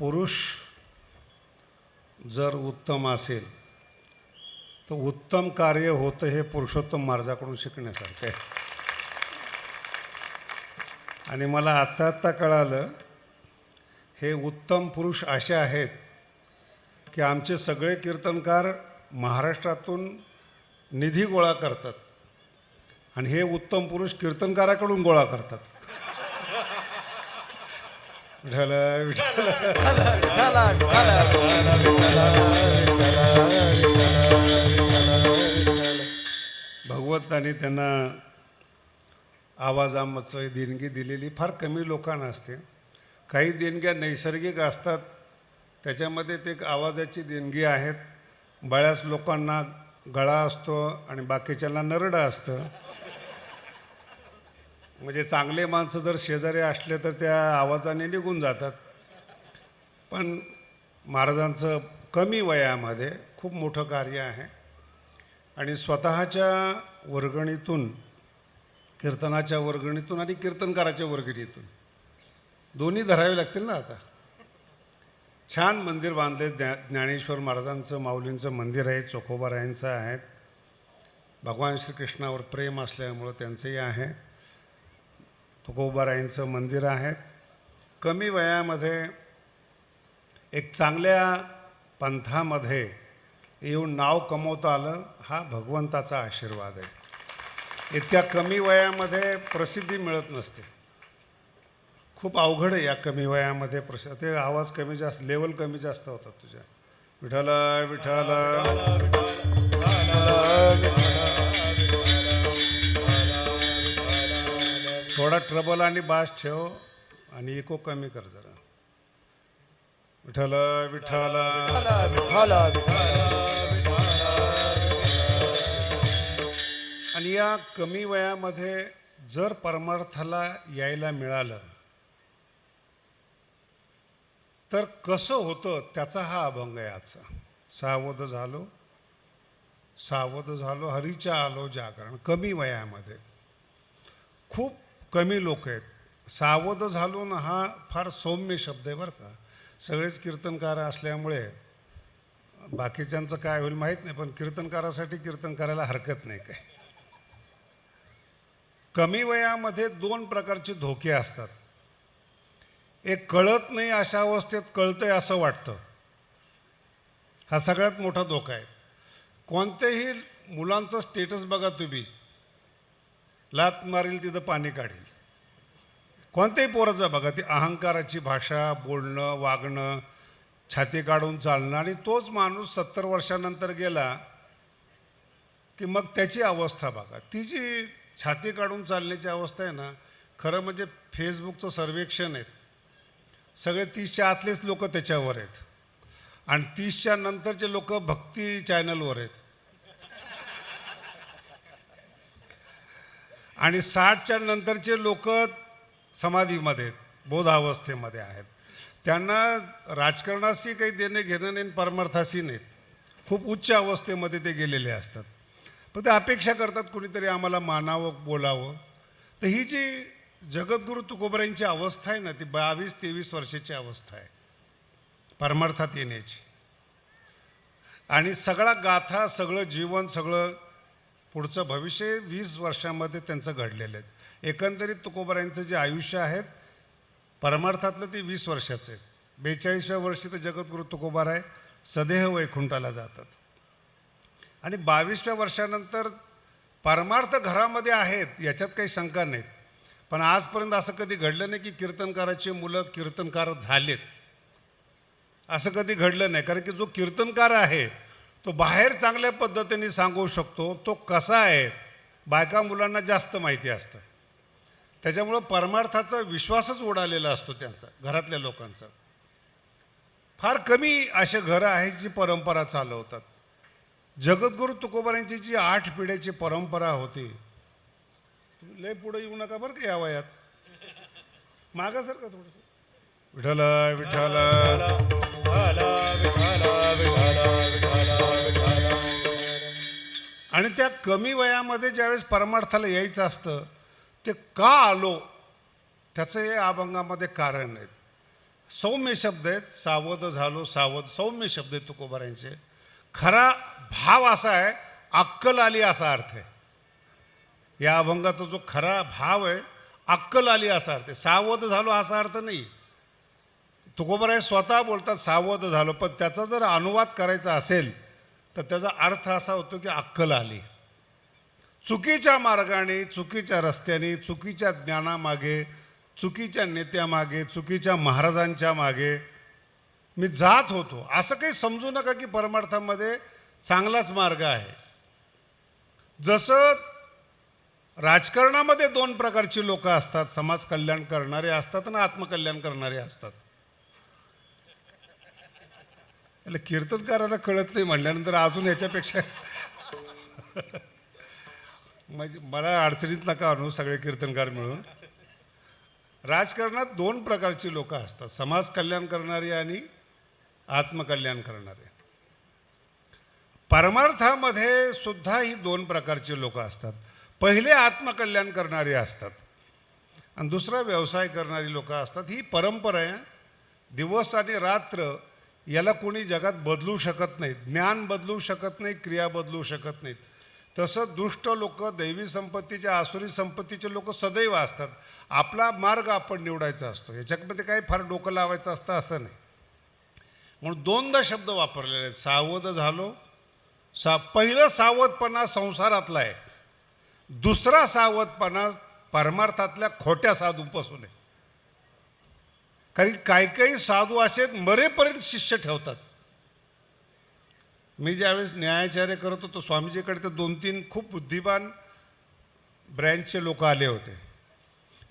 पुरुष जर उत्तम असेल तर उत्तम कार्य होतं हे पुरुषोत्तम महाराजाकडून शिकण्यासारखं आहे. आणि मला आत्ता आत्ता कळालं हे उत्तम पुरुष असे आहेत की आमचे सगळे कीर्तनकार महाराष्ट्रातून निधी गोळा करतात. आणि हे उत्तम पुरुष कीर्तनकाराकडून गोळा करतात. भगवंतानी त्यांना आवाजामध्ये देणगी दिलेली. फार कमी लोकांना असते. काही देणग्या नैसर्गिक असतात. त्याच्यामध्ये ते एक आवाजाची देणगी आहेत. बऱ्याच लोकांना गळा असतो आणि बाकीच्यांना नरडं असतं. म्हणजे चांगले माणसं जर शेजारी असले तर त्या आवाजाने निघून जातात. पण महाराजांचं कमी वयामध्ये खूप मोठं कार्य आहे. आणि स्वतःच्या वर्गणीतून कीर्तनाच्या वर्गणीतून आणि कीर्तनकाराच्या वर्गणीतून. दोन्ही धरावे लागतील ना आता. छान मंदिर बांधले ज्ञा ज्ञानेश्वर महाराजांचं माऊलींचं मंदिर आहे चोखोबारायांचं आहे. भगवान श्रीकृष्णावर प्रेम असल्यामुळं त्यांचंही आहे. तुकोबारायांचं मंदिर आहे. कमी वयामध्ये एक चांगल्या पंथामध्ये येऊन नाव कमवता आलं हा भगवंताचा आशीर्वाद आहे. इतक्या कमी वयामध्ये प्रसिद्धी मिळत नसते. खूप अवघड आहे या कमी वयामध्ये प्रस ते आवाज कमी जास्त लेवल कमी जास्त होतात तुझ्या. विठाल विठ्ठल. थोडा ट्रबल आणि बास ठेव आणि इको कमी कर जरा. विठ्ठल विठाल आणि या कमी वयामध्ये जर परमार्थाला यायला मिळालं तर कसं होतं त्याचा हा अभंग आहे आजचा सावध झालो सावध झालो हरीच्या आलो जागरण कमी वयामध्ये. खूप कमी लोक आहेत. सावध झालून हा फार सौम्य शब्द आहे बरं का. सगळेच कीर्तनकार असल्यामुळे बाकीच्यांचं काय होईल माहीत नाही पण कीर्तनकारासाठी कीर्तन करायला हरकत नाही काय कमी वयामध्ये दोन प्रकारचे धोके असतात. एक कळत नाही अशा अवस्थेत कळतंय असं वाटतं. हा सगळ्यात मोठा धोका आहे. कोणतेही मुलांचं स्टेटस बघा तुम्ही. लात मारील तिथं पाणी काढेल. कोणत्याही पोराचं बघा ती अहंकाराची भाषा बोलणं वागणं छाती काढून चालणं आणि तोच माणूस सत्तर वर्षानंतर गेला की मग त्याची अवस्था बघा. ती जी छाती काढून चालण्याची अवस्था आहे ना खरं म्हणजे फेसबुकचं सर्वेक्षण आहे. सगळे तीसच्या आतलेच लोक त्याच्यावर आहेत. आणि तीसच्या नंतरचे लोक भक्ती चॅनलवर आहेत. आणि साठच्या नंतरचे लोक समाधीमध्ये आहेत बोधावस्थेमध्ये आहेत. त्यांना राजकारणाशी काही देणे घेणं नाही परमार्थाशी नाहीत खूप उच्च अवस्थेमध्ये ते गेलेले असतात. पण ते अपेक्षा करतात कुणीतरी आम्हाला मानावं बोलावं. तर ही जी जगद्गुरु तुकोबऱ्यांची अवस्था आहे ना ती बावीस तेवीस वर्षाची अवस्था आहे. परमार्थात येण्याची. आणि सगळा गाथा सगळं जीवन सगळं पुढचं भविष्य वीस वर्षामध्ये त्यांचं घडलेलं आहे. एकंदरीत तुकोबरांचं जे आयुष्य आहेत परमार्थातलं ते वीस वर्षाचं आहे. बेचाळीसव्या वर्षी तर जगद्गुरु तुकोबार आहे. सदेह वैकुंठाला जातात. आणि बावीसव्या वर्षानंतर परमार्थ घरामध्ये आहेत याच्यात काही शंका नाहीत. पण आजपर्यंत असं कधी घडलं नाही की कीर्तनकाराची मुलं कीर्तनकार झालेत. असं कधी घडलं नाही. कारण की जो कीर्तनकार आहे तो बाहेर चांगल्या पद्धतीने सांगू शकतो तो कसा आहे बायका मुलांना जास्त माहिती असतं. त्याच्यामुळं परमार्थाचा विश्वासच उडालेला असतो त्यांचा घरातल्या लोकांचा. फार कमी असे घरं आहेत जी परंपरा चालवतात. जगद्गुरु तुकोबारांची जी आठ पिढ्याची परंपरा होती लय पुढे येऊ नका बरं का या वयात. मागा सर का थोडस. विठ्ठल विठ्ठल त्या कमी वयामध्ये ज्यावेळेस परमार्थाला यायचं असतं ते का आलो? त्याचं हे अभंगामध्ये कारण आहेत सौम्य शब्द आहेत सावध झालो सावध सौम्य शब्द आहेत तुकोबारांचे. खरा भाव असा आहे अक्कल आली असा अर्थ आहे. या अभंगाचा जो खरा भाव आहे अक्कल आली असा अर्थ आहे. सावध झालो असा अर्थ नाही. तुकोबाराय स्वतः बोलतात सावध झालो पण त्याचा जर अनुवाद करायचा असेल तर त्याचा अर्थ असा होतो की अक्कल आली. चुकीच्या मार्गाने चुकीच्या रस्त्याने चुकीच्या ज्ञानामागे चुकीच्या नेत्यामागे चुकीच्या महाराजांच्या मागे मी जात होतो. असं काही समजू नका की परमार्थामध्ये चांगलाच मार्ग आहे. जसं राजकारणामध्ये दोन प्रकारची लोक असतात समाज कल्याण करणारे असतात आणि आत्मकल्याण करणारे असतात. याला कीर्तनकाराला कळत नाही म्हणल्यानंतर अजून याच्यापेक्षा म्हणजे मला अडचणीत नका आणू सगळे कीर्तनकार मिळून. राजकारणात दोन प्रकारची लोक असतात समाज कल्याण करणारी आणि आत्मकल्याण करणारे. परमार्थामध्ये सुद्धा ही दोन प्रकारची लोक असतात. पहिले आत्मकल्याण करणारे असतात आणि दुसरा व्यवसाय करणारी लोक असतात. ही परंपरा आहे. दिवस आणि रात्र याला कोणी जगात बदलू शकत नाहीत ज्ञान बदलू शकत नाही क्रिया बदलू शकत नाहीत तसं दुष्ट लोक दैवी संपत्तीच्या आसुरी संपत्तीचे लोक सदैव असतात. आपला मार्ग आपण निवडायचा असतो. याच्यामध्ये काही फार डोकं लावायचं असतं असं नाही. म्हणून दोनदा शब्द वापरलेले आहेत. सावध झालो. सा पहिलं सावधपणा संसारातला आहे. दुसरा सावधपणा परमार्थातल्या खोट्या साधूपासून आहे. कारण काही काही साधू असे मरेपर्यंत शिष्य ठेवतात. मी ज्यावेळेस न्यायाचार्य करत होतो स्वामीजीकडे तर दोन तीन खूप बुद्धिमान ब्रँचचे लोक आले होते.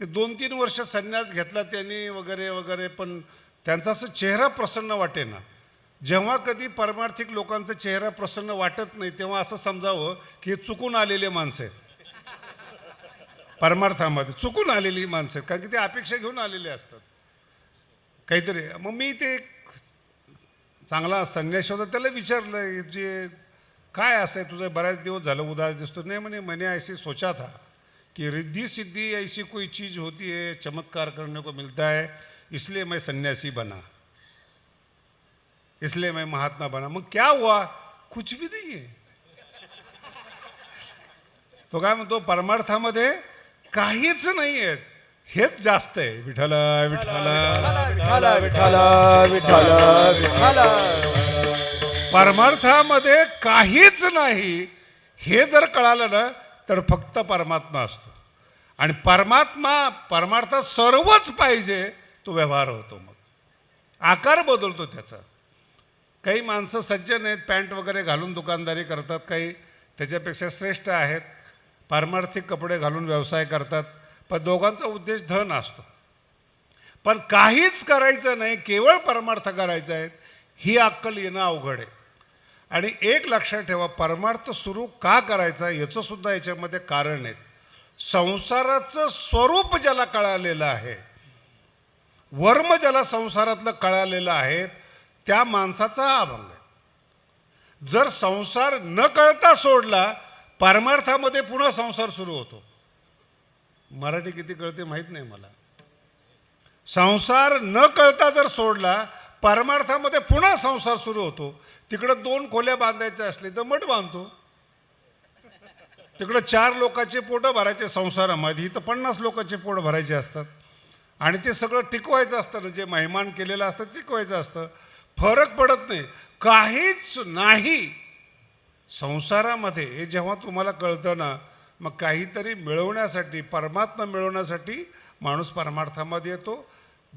ते दोन तीन वर्ष संन्यास घेतला त्यांनी वगैरे वगैरे पण त्यांचा असं चेहरा प्रसन्न वाटे ना जेव्हा कधी परमार्थिक लोकांचा चेहरा प्रसन्न वाटत नाही तेव्हा असं समजावं की हे चुकून आलेले माणसं आहेत. परमार्थामध्ये चुकून आलेली माणसं आहेत कारण की ते अपेक्षा घेऊन आलेले असतात. काहीतरी. मग मी ते चांगला संन्यास होता त्याला विचारलं जे काय असं आहे तुझं बऱ्याच दिवस झालं उदास दिसतो नाही म्हणे मैंने ऐसे सोचा था कि रिद्धि सिद्धि ऐसी कोई चीज़ होती है चमत्कार करने को मिलता है इसलिए मैं सन्यासी बना। इसलिए मैं महात्मा बना। मग क्या हुआ? कुछ भी नहीं है। तो काय म्हणतो परमार्थामध्ये काहीच नाही आहे हेच जास्त आहे. विठ्ठल विठ्ठल विठाला विठाला विठाला विठाला परमार्थामध्ये काहीच नाही. हे जर कळालं ना तर फक्त परमात्मा असतो. आणि परमात्मा परमार्थात सर्वच पाहिजे तो व्यवहार होतो मग. आकार बदलतो त्याचा. काही माणसं सज्जन आहेत पॅन्ट वगैरे घालून दुकानदारी करतात काही त्याच्यापेक्षा श्रेष्ठ आहेत. पारमार्थिक कपडे घालून व्यवसाय करतात. पण दोघांचा उद्देश धन असतो. पण काहीच करायचं नाही केवळ परमार्थ करायचा आहे ही अक्कल येणं अवघड आहे. आणि एक लक्षात ठेवा परमार्थ सुरू का करायचा याचं सुद्धा याच्यामध्ये कारण आहे. संसाराचं स्वरूप ज्याला कळालेलं आहे वर्म ज्याला संसारातलं कळालेलं आहे त्या माणसाचा हा अभंग आहे. जर संसार न कळता सोडला परमार्थामध्ये पुन्हा संसार सुरू होतो. मराठी किती कळते माहीत नाही मला. संसार न कळता जर सोडला परमार्थामध्ये पुन्हा संसार सुरू होतो. तिकडं दोन खोल्या बांधायच्या असले तर मठ बांधतो. तिकडं चार लोकांचे पोटं भरायचे संसारामध्ये इथं पन्नास लोकांचे पोट भरायचे असतात. आणि ते सगळं टिकवायचं असतं ना जे मेहमान केलेलं असतं टिकवायचं असतं. फरक पडत नाही. काहीच नाही. संसारामध्ये हे जेव्हा तुम्हाला कळतं ना मग काहीतरी मिळवण्यासाठी परमात्मा मिळवण्यासाठी माणूस परमार्थामध्ये येतो.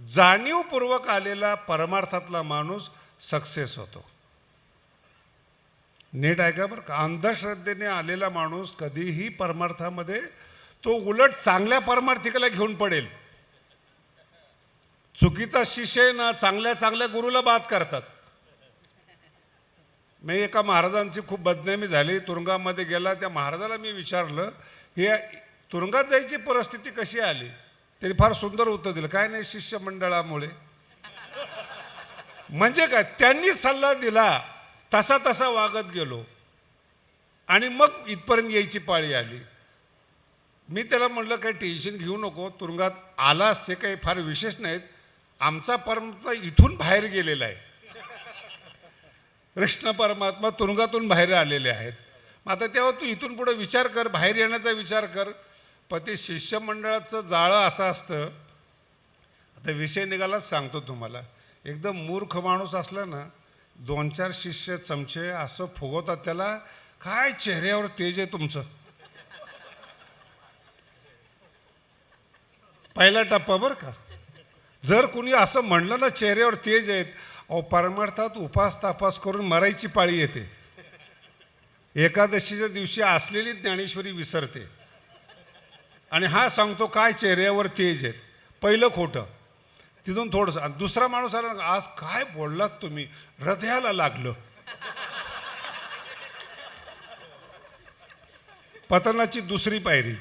जाणीवपूर्वक आलेला परमार्थातला माणूस सक्सेस होतो. नीट आहे का बरं का? अंधश्रद्धेने आलेला माणूस कधीही परमार्थामध्ये तो उलट चांगल्या परमार्थिकाला घेऊन पडेल. चुकीचा शिष्य ना चांगल्या चांगल्या गुरुला बाद करतात. मी एका महाराजांची खूप बदनामी झाली. तुरुंगामध्ये गेला. त्या महाराजाला मी विचारलं हे तुरुंगात जायची परिस्थिती कशी आली? त्यांनी फार सुंदर उत्तर दिलं काय नाही शिष्यमंडळामुळे. म्हणजे काय? त्यांनी सल्ला दिला तसा तसा वागत गेलो. आणि मग इथपर्यंत यायची पाळी आली. मी त्याला म्हटलं काही टेन्शन घेऊ नको. तुरुंगात आलास हे काही फार विशेष नाहीत. आमचा परमात्मा इथून बाहेर गेलेला आहे. कृष्ण परमात्मा तुरुंगातून बाहेर आलेले आहेत. मग आता तेव्हा तू इथून पुढे विचार कर बाहेर येण्याचा विचार कर. पती ते शिष्यमंडळाचं जाळं असं असतं. आता विषय निघालाच सांगतो तुम्हाला. एकदम मूर्ख माणूस असला ना दोन चार शिष्य चमचे असं फुगवतात त्याला काय चेहऱ्यावर तेज आहे तुमचं? पहिला टप्पा बरं का. जर कुणी असं म्हणलं ना चेहऱ्यावर तेज आहेत अहो परमार्थात उपास तापास करून मरायची पाळी येते. एकादशीच्या दिवशी असलेली ज्ञानेश्वरी विसरते. आणि हा सांगतो काय चेहऱ्यावर तेज आहेत. पहिलं खोटं. तिथून थोडंसं आणि दुसरा माणूस आला आज काय बोललात तुम्ही? हृदयाला लागलं. पतनाची दुसरी पायरी.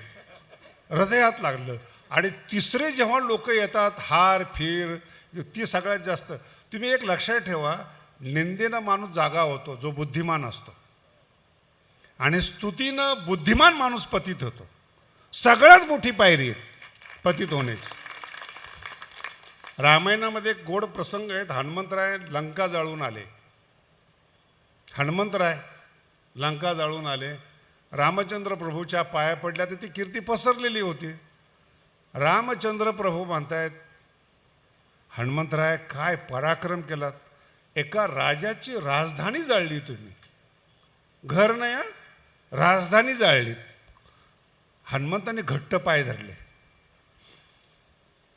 हृदयात लागलं. आणि तिसरे जेव्हा लोक येतात हार फिर ती सगळ्यात जास्त. तुम्ही एक लक्षात ठेवा निंदेनं माणूस जागा होतो जो बुद्धिमान असतो. आणि स्तुतीनं बुद्धिमान माणूस पतित होतो. सगळ्यात मोठी पायरी आहे पतित होण्याची. रामायणामध्ये एक गोड प्रसंग आहेत हनुमंतराय लंका जाळून आले. हनुमंतराय लंका जाळून आले. रामचंद्र प्रभूच्या पाया पडल्या तर ती कीर्ती पसरलेली होती. रामचंद्र प्रभू म्हणतायत हनुमंतराय काय पराक्रम केलात? एका राजाची राजधानी जाळली तुम्ही. घर नाही राजधानी जाळली हनुमंताने घट्ट पाय धरले.